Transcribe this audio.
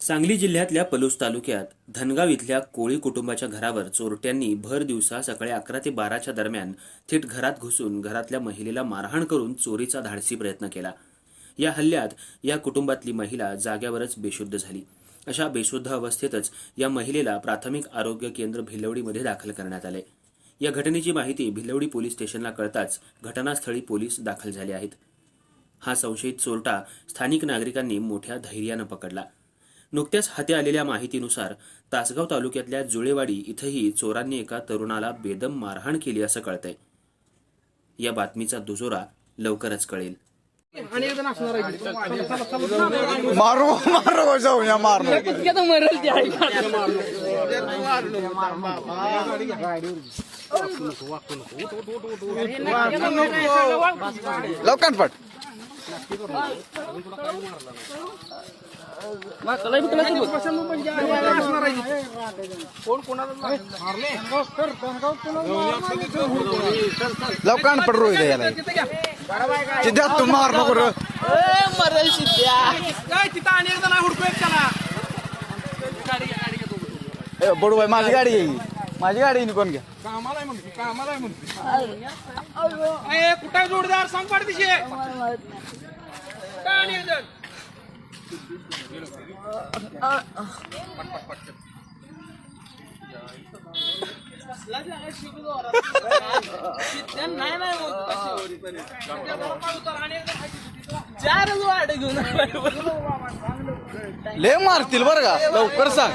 सांगली जिल्ह्यातल्या पलूस तालुक्यात धनगाव इथल्या कोळी कुटुंबाच्या घरावर चोरट्यांनी भर दिवसा सकाळी अकरा ते बाराच्या दरम्यान थेट घरात घुसून घरातल्या महिलेला मारहाण करून चोरीचा धाडसी प्रयत्न केला. या हल्ल्यात या कुटुंबातली महिला जाग्यावरच बेशुद्ध झाली. अशा बेशुद्ध अवस्थेतच या महिलेला प्राथमिक आरोग्य केंद्र भिलवडीमध्ये दाखल करण्यात आले. या घटनेची माहिती भिलवडी पोलीस स्टेशनला कळताच घटनास्थळी पोलीस दाखल झाले आहेत. हा संशयित चोरटा स्थानिक नागरिकांनी मोठ्या धैर्यानं पकडला. नुकत्याच हाती आलेल्या माहितीनुसार तासगाव तालुक्यातल्या जुळेवाडी इथंही चोरांनी एका तरुणाला बेदम मारहाण केली असं कळतंय. या बातमीचा दुजोरा लवकरच कळेल. मारू मारू मारू. किती मरल लवकर पट. लवकर पट रोहित याला चिद्यात तू मार नको रे. मरल शिद्या ए, बडू भाई माझी गाडी येईल माझी गाडी येईल कोण घ्या? कुठे जोडदार? सांग पाडतीशी काय नियोजन चारच वाट घेऊन लय मारतील बरं का? लवकर सांग.